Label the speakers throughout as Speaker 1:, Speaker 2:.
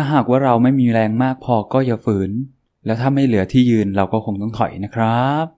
Speaker 1: ถ้าหากว่าเราไม่มีแรงมากพอก็อย่าฝืน แล้วถ้าไม่เหลือที่ยืนเราก็คงต้องถอยนะครับ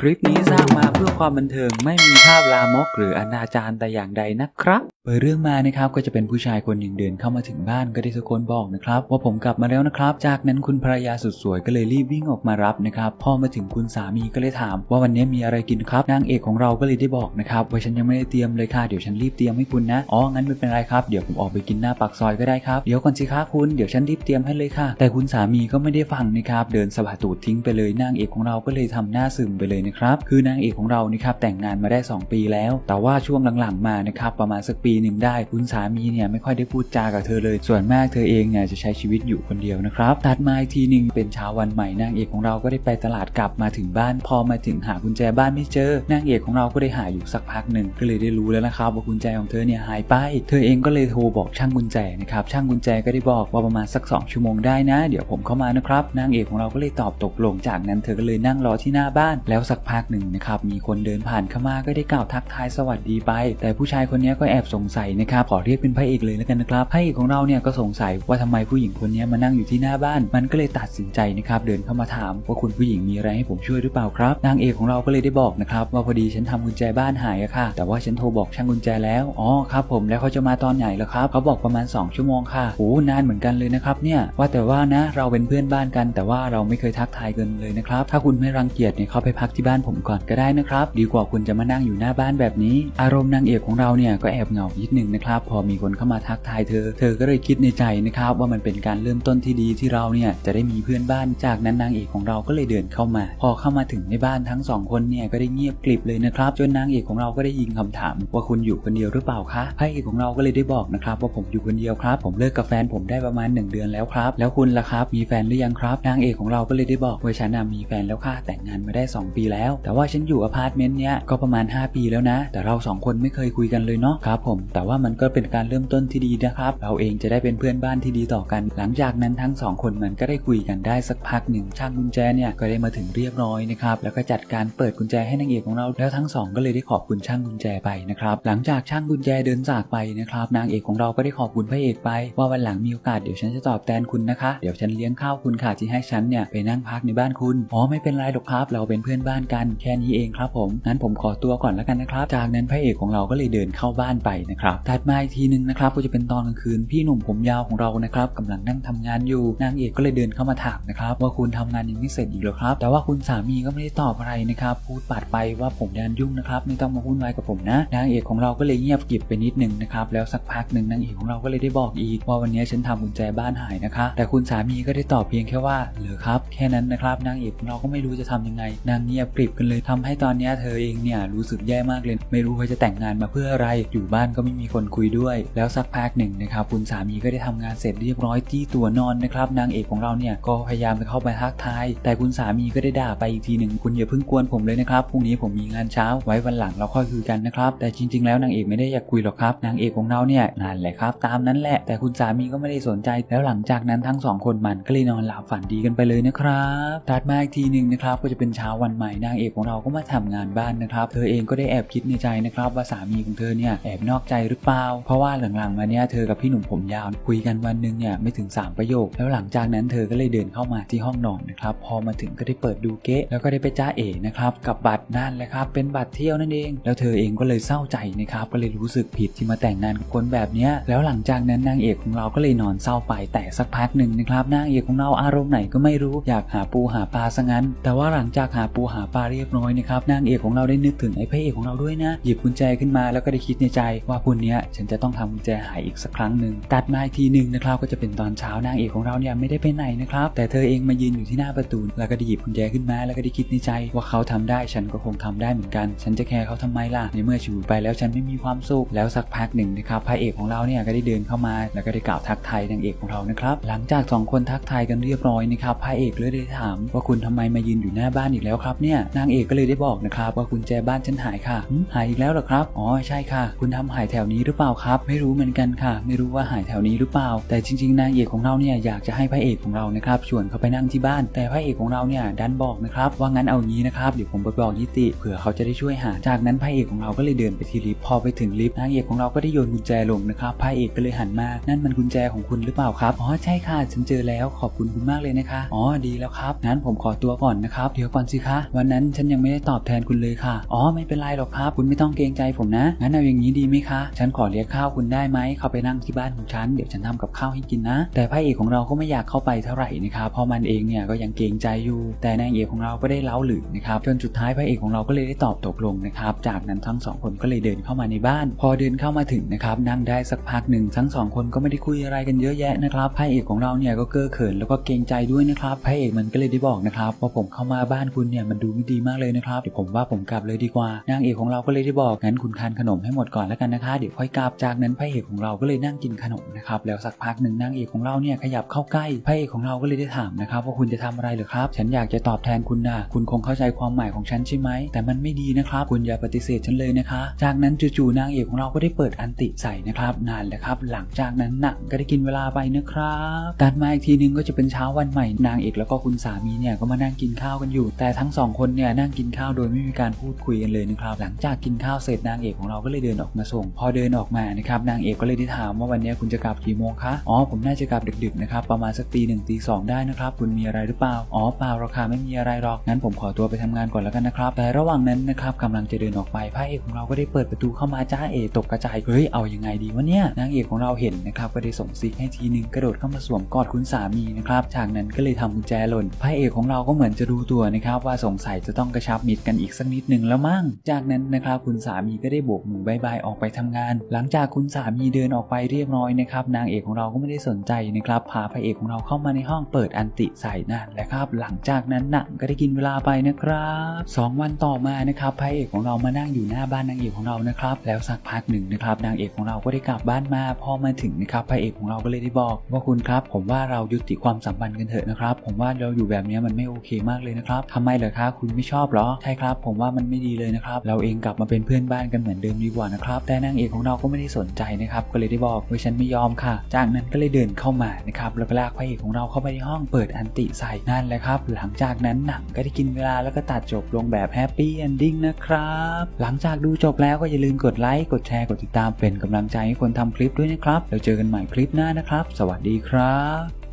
Speaker 1: คลิปนี้สร้างมาเพื่อความบันเทิงไม่มีภาพลามกหรืออนาจารแต่อย่างใดนะครับเปิดเรื่องมานะครับก็จะเป็นผู้ชายคนหนึ่งเดินเข้ามาถึงบ้านก็ได้ตะโกนบอกนะครับว่าผมกลับมาแล้วนะครับ จากนั้นคุณภรรยาสุดสวยก็เลยรีบวิ่งออกมารับนะครับพอมาถึงคุณสามีก็เลยถาม ว่าวันนี้มีอะไรกินครับนางเอกของเราก็เลยได้บอกนะครับว่าฉันยังไม่ได้เตรียมเลยค่ะเดี๋ยวฉันรีบเตรียมให้คุณนะอ๋องั้นไม่เป็นไรครับเดี๋ยวผมออกไปกินหน้าปากซอยก็ได้ครับเดี๋ยวก่อนสิคะคุณเดี๋ยวฉันรีบเตรียมให้เลยค่ะ แต่คุณสามีก็ไม่ได้ฟังนะครับเดินสะบัดตูดทิ้งไปเลยนางเอกของเราก็เลยทำหน้าซึมไปเลยนะครับ คือนางเอกของเรานะครับแต่งงานมาได้ 2 ปีแล้ว แต่ว่าช่วงหลังๆมานะครับประมาณสักปีหนึ่งได้ คุณสามีเนี่ยไม่ค่อยได้พูดจากับเธอเลย ส่วนมากเธอเองเนี่ยจะใช้ชีวิตอยู่คนเดียวนะครับตัดมาอีกทีหนึ่งเป็นเช้าวันใหม่นางเอกของเราก็ได้ไปตลาดกลับมาถึงบ้าน พอมาถึงหากุญแจบ้านไม่เจอนางเอกของเราก็ได้หาอยู่สักพักหนึ่งก็เลยได้รู้แล้วนะครับว่ากุญแจของเธอเนี่ยหายไป เธอเองก็เลยโทรบอกช่างกุญแจนะครับช่างกุญแจก็ได้บอกว่าประมาณสัก 2 ชั่วโมงได้นะ เดี๋ยวผมเข้ามานะครับนางเอกของเราก็เลยตอบตกลงจากนั้นเธอก็เลยนั่งรอที่หน้าบ้านแล้วสักพักหนึ่งนะครับ มีคนเดินผ่านเข้ามาก็ได้กล่าวทักทายสวัสดีไป แต่ผู้ชายคนนี้ก็แอบสงสัยนะครับ ขอเรียกเป็นพระเอกเลยแล้วกันนะครับพระเอกของเราเนี่ยก็สงสัยว่าทำไมผู้หญิงคนนี้มานั่งอยู่ที่หน้าบ้าน มันก็เลยตัดสินใจนะครับ เดินเข้ามาถามว่าคุณผู้หญิงมีอะไรให้ผมช่วยหรือเปล่าครับ นางเอกของเราก็เลยได้บอกนะครับว่าพอดีฉันทำกุญแจบ้านหายอะค่ะ แต่ว่าฉันโทรบอกช่างกุญแจแล้ว อ๋อครับผมแล้วเขาจะมาตอนไหนล่ะครับ เขาบอกประมาณ 2 ชั่วโมงค่ะโอ้นานเหมือนกันเลยนะครับเนี่ย ว่าแต่ว่านะเราเป็นเพื่อนบ้านกัน แต่ว่าเราไม่เคยทักทายกันเลยนะครับ ถ้าคุณไม่รังเกียจเนี่ยเข้าไปพักที่บ้านผมก่อนก็ได้นะครับ ดีกว่าคุณจะมานั่งอยู่หน้าบ้านแบบนี้ อารมณ์นางเอกของเราเนี่ยก็แอบเหงานิดนึงนะครับ พอมีคนเข้ามาทักทายเธอ เธอก็เลยคิดในใจนะครับว่ามันเป็นการเริ่มต้นที่ดีที่เราเนี่ยจะได้มีเพื่อนบ้าน จากนั้นนางเอกของเราก็เลยเดินเข้ามา พอเข้ามาถึงในบ้านทั้งสองคนเนี่ยก็ได้เงียบกริบเลยนะครับ จนนางเอกของเราก็ได้ยิงคำถาม ว่าคุณอยู่คนเดียวหรือเปล่าคะพระเอกของเราก็เลยได้บอกนะครับว่าผมอยู่คนเดียวครับ ผมเลิกกับแฟนผมได้ประมาณ 1 เดือนแล้วครับ แล้วคุณล่ะครับ มีแฟนหรือยังครับ นางเอกของเราก็เลยได้บอกว่าฉันมีแฟนแล้วค่ะแต่งงานมาได้ 2 ปีแล้ว แต่ว่าฉันอยู่อพาร์ตเมนต์เนี้ยก็ประมาณ 5 ปีแล้วนะ แต่เราสองคนไม่เคยคุยกันเลยเนาะครับผมแต่ว่ามันก็เป็นการเริ่มต้นที่ดีนะครับ เราเองจะได้เป็นเพื่อนบ้านที่ดีต่อกัน หลังจากนั้นทั้งสองคนมันก็ได้คุยกันได้สักพักหนึ่งช่างกุญแจเนี่ยก็ได้มาถึงเรียบร้อยนะครับแล้วก็จัดการเปิดกุญแจให้นางเอกของเราแล้วทั้งสองก็เลยได้ขอบคุณช่างกุญแจไปนะครับหลังจากช่างกุญแจเดินจากไปนะครับนางเอกของเราก็ได้ขอบคุณพระเอกไป ว่าวันหลังมีโอกาสเดี๋ยวฉันจะตอบแทนคุณนะคะ เดี๋ยวฉันเลี้ยงข้าวคุณค่ะที่ให้ฉันเนี่ยไปนั่งพักในบ้านคุณอ๋อไม่เป็นไรหรอกครับเราเป็นเพื่อนบ้านกันแค่นี้เองครับผมงั้นผมขอตัวก่อนแล้วกันนะครับ จากนั้นพระเอกของเราก็เลยเดินเข้าบ้านไปนะครับถัดมาอีกทีนึงนะครับก็จะเป็นตอนกลางคืนพี่หนุ่มผมยาวของเรานะครับกำลังนั่งทำงานอยู่นางเอกก็เลยเดินเข้ามาถามนะครับว่าคุณทำงานยังไม่เสร็จอีกหรอครับ แต่ว่าคุณสามีก็ไม่ได้ตอบอะไรนะครับพูดปัดไปว่าผมงานยุ่งนะครับไม่ต้องมาวุ่นวายกับผมนะ นางเอกของเราก็เลยเงียบกิบไปนิดหนึ่งนะครับแล้วสักพักหนึ่งนางเอกของเราก็เลยได้บอกอีกว่าวันนี้ฉันทำกุญแจบ้านหายนะคะ แต่คุณสามีก็ได้ตอบเพียงแค่ว่าเหรอครับ แค่นั้นนะครับนางเอกของเราก็ไม่รู้จะทำยังไงนางเงียบกริบกันเลยทำให้ตอนนี้เธอเองเนี่ยรู้สึกแย่มากเลย ไม่รู้ว่าจะแต่งงานมาเพื่ออะไรอยู่บ้านก็ไม่มีคนคุยด้วย แล้วสักพักหนึ่งนะครับคุณสามีก็ได้ทำงานเสร็จเรียบร้อยที่ตัวนอนนะครับนางเอกของเราเนี่ยก็พยายามจะเข้าไปทักทาย แต่คุณสามีก็ได้ด่าไปอีกทีหนึ่งคุณอย่าเพิ่งกวนผมเลยนะครับพรุ่งนี้ผมมีงานเช้าไว้วันหลังเราค่อยคุยกันนะครับแต่จริง ๆ แล้วนางเอกไม่ได้อยากคุยหรอกครับนางเอกของเราเนี่ยนั่นแหละครับ ตามนั้นแหละแต่คุณสามีก็ไม่ได้สนใจแล้วหลังจากนั้นทั้งสองคนมันก็เลยนอนหลับฝันดีกันไปเลยนะครับตัดมาอีกทีหนึ่งนะครับก็จะเป็นเช้าวันใหม่นางเอกของเราก็มาทำงานบ้านนะครับ เธอเองก็ได้แอบคิดในใจนะครับว่าสามีของเธอเนี่ยแอบนอกใจหรือเปล่า เพราะว่าหลังๆมาเนี่ยเธอกับพี่หนุ่มผมยาวคุยกันวันหนึ่งเนี่ยไม่ถึง 3 ประโยค แล้วหลังจากนั้นเธอก็เลยเดินเข้ามาที่ห้องนอนนะครับพอมาถึงก็ได้เปิดดูเก๊ะแล้วก็ได้ไปจ้าเอ๋นะครับกับบัตรนั่นแหละครับเป็นบัตรเที่ยวนั่นเอง แล้วเธอเองก็เลยเศร้าใจนะครับก็เลยรู้สึกผิดที่มาแต่งงานกับคนแบบนี้แล้วหลังจากนั้นนางเอกของเราก็เลยนอนเศร้าไปแต่สักพักหนึ่งนะครับนางเอกของเราอารมณ์ไหนก็ไม่รู้อยากหาปูหาปลาซะงั้น แต่ว่าหลังจากหาปูหาปลาเรียบร้อยนะครับนางเอกของเราได้นึกถึงไอ้พระเอกของเราด้วยนะ หยิบกุญแจขึ้นมาแล้วก็ได้คิดในใจว่าคุณเนี้ยฉันจะต้องทำกุญแจหายอีกสักครั้งหนึ่งตัดมาอีกทีหนึ่งนะครับก็จะเป็นตอนเช้านางเอกของเราเนี่ยไม่ได้ไปไหนนะครับแต่เธอเองมายืนอยู่ที่หน้าประตูแล้วก็ได้หยิบกุญแจขึ้นมาแล้วก็ได้คิดในใจว่าเขาทำได้ฉันก็คงทำได้เหมือนกัน ฉันจะแคร์เขาทำไมล่ะในเมื่ออยู่ไปแล้วฉันไม่มีความสุขแล้วสักพักหนึ่งนะครับพระเอกของเราเนี่ยก็ได้เดินเข้ามา แล้วก็ได้กล่าวทักทายนางเอกของเรานะครับหลังจากสองคนทักทายกันเรียบร้อยนะครับพระเอกเลยได้ถามว่าคุณทำไมมายืนอยู่หน้าบ้านอีกแล้วครับเนี่ยเนี่ยนางเอกก็เลยได้บอกนะครับว่ากุญแจบ้านฉันหายค่ะหายอีกแล้วเหรอครับอ๋อใช่ค่ะ คุณทำหายแถวนี้หรือเปล่าครับ ไม่รู้เหมือนกันค่ะ ไม่รู้ว่าหายแถวนี้หรือเปล่า แต่จริงๆนางเอกของเราเนี่ยอยากจะให้พระเอกของเรานะครับชวนเขาไปนั่งที่บ้าน แต่พระเอกของเราเนี่ยดันบอกนะครับว่างั้นเอางี้นะครับเดี๋ยวผมไปบอกนิติเผื่อเขาจะได้ช่วยหาจากนั้นพระเอกของเราก็เลยเดินไปที่ลิฟต์พอไปถึงลิฟต์นางเอกของเราก็ได้โยนกุญแจลงนะครับพระเอกก็เลยหันมา นั่นมันกุญแจของคุณหรือเปล่าครับอ๋อใช่ค่ะฉันเจอแล้วขอบคุณคุณมากเลยนะคะอ๋อดีแล้วครับงั้นผมขอตัวก่อนนะครับเดี๋ยวก่อนสิคะวันนั้นฉันยังไม่ได้ตอบแทนคุณเลยค่ะ อ๋อไม่เป็นไรหรอกครับ คุณไม่ต้องเกรงใจผมนะ งั้นเอาอย่างนี้ดีไหมคะ ฉันขอเลี้ยงข้าวคุณได้ไหมเข้าไปนั่งที่บ้านของฉัน เดี๋ยวฉันทำกับข้าวให้กินนะ แต่พระเอกของเราก็ไม่อยากเข้าไปเท่าไหร่นะครับ เพราะมันเองเนี่ยก็ยังเกรงใจอยู่ แต่นางเอกของเราก็ได้เล้าหรือนะครับ จนสุดท้ายพระเอกของเราก็เลยได้ตอบตกลงนะครับ จากนั้นทั้งสองคนก็เลยเดินเข้ามาในบ้าน พอเดินเข้ามาถึงนะครับ นั่งได้สักพักหนึ่งทั้งสองคนก็ไม่ได้คุยอะไรกันเยอะแยะนะครับ พระเอกของเราเนี่ยก็เก้อเขินแล้วก็เกรงใจด้วยนะครับ พระเอกมันก็เลยได้บอกนะครับว่าผมเข้ามาบ้านคุณเนี่ยมันดูดีมากเลยนะครับเดี๋ยวผมว่าผมกลับเลยดีกว่านางเอกของเราก็เลยได้บอกงั้นคุณทานขนมให้หมดก่อนแล้วกันนะคะเดี๋ยวค่อยกลับจากนั้นพระเอกของเราก็เลยนั่งกินขนมนะครับแล้วสักพักหนึ่งนางเอกของเราเนี่ยขยับเข้าใกล้พระเอกของเราก็เลยได้ถามนะครับว่าคุณจะทำอะไรหรือครับ ฉันอยากจะตอบแทนคุณนะคุณคงเข้าใจความหมายของฉันใช่ไหมแต่มันไม่ดีนะครับคุณอย่าปฏิเสธฉันเลยนะคะ จากนั้นจู่ๆนางเอกของเราก็ได้เปิดอันติใส่นะครับนานแหละครับ หลังจากนั้นหนังก็ได้กินเวลาไปนะครับตัดมาอีกทีนึงก็จะเป็นเช้าวันใหม่นางเอกแล้วก็คุณสามีเนี่ยก็มานั่งกินข้าวกันอยู่ แต่ทั้งสองคนนเนี่ยนั่งกินข้าวโดยไม่มีการพูดคุยกันเลยนะครับหลังจากกินข้าวเสร็จนางเอกของเราก็เลยเดินออกมาส่ง พอเดินออกมานะครับนางเอกก็เลยได้ถามว่าวันนี้คุณจะกลับกี่โมงคะอ๋อผมน่าจะกลับดึกๆนะครับประมาณสักตีหนึ่งตีสองได้นะครับคุณมีอะไรหรือเปล่าอ๋อเปล่ารอกค่ะไม่มีอะไรหรอกงั้นผมขอตัวไปทำงานก่อนแล้วกันนะครับแต่ระหว่างนั้นนะครับกำลังจะเดินออกไปพระเอกของเราก็ได้เปิดประตูเข้ามาจ้าเอตกกระจายเฮ้ยเอายังไงดีวะเนี่ยนางเอกของเราเห็นนะครับก็ได้ส่งซิกให้ทีนึงกระโดดเข้ามาสวมกอดคุณสามีนะครับจากนั้นก็เลยทำกุญแจหล่นพระเอกของเราก็เหมือนจะรู้ตัวนะครับว่าสงสัยจะต้องกระชับมิตรกันอีกสักนิดหนึ่งแล้วมั้งจากนั้นนะครับคุณสามีก็ได้โบกมือบายบายออกไปทำงาน หลังจากคุณสามีเดินออกไปเรียบร้อยนะครับนางเอกของเราก็ไม่ได้สนใจนะครับพาพระเอกของเราเข้ามาในห้องเปิดอันติใส่นั่นแหละครับหลังจากนั้นหนังก็ได้กินเวลาไปนะครับสองวันต่อมานะครับพระเอกของเรามานั่งอยู่หน้าบ้านนางเอกของเรานะครับแล้วสักพักหนึ่งนะครับนางเอกของเราก็ได้กลับบ้านมาพอมาถึงนะครับพระเอกของเราก็เลยได้บอกว่าคุณครับ ผมว่าเรายุติความสัมพันธ์กันเถอะนะครับ ผมว่าเราอยู่แบบนี้มันไม่โอเคมากเลยนะครับทำไมเหรอคะคุณไม่ชอบเหรอ ใช่ครับ ผมว่ามันไม่ดีเลยนะครับ เราเองกลับมาเป็นเพื่อนบ้านกันเหมือนเดิมดีกว่านะครับ แต่นางเอกของเราก็ไม่ได้สนใจนะครับ ก็เลยได้บอกว่าฉันไม่ยอมค่ะ จากนั้นก็เลยเดินเข้ามานะครับ แล้วก็ลากพระเอกของเราเข้าไปในห้องเปิดอันติใส่นั่นแหละครับ หลังจากนั้นหนังก็ได้กินเวลาแล้วก็ตัดจบลงแบบแฮปปี้เอนดิ้งนะครับ หลังจากดูจบแล้วก็อย่าลืมกดไลค์ กดแชร์ กดติดตามเป็นกำลังใจให้คนทำคลิปด้วยนะครับแล้วเจอกันใหม่คลิปหน้านะครับ สวัสดีครับ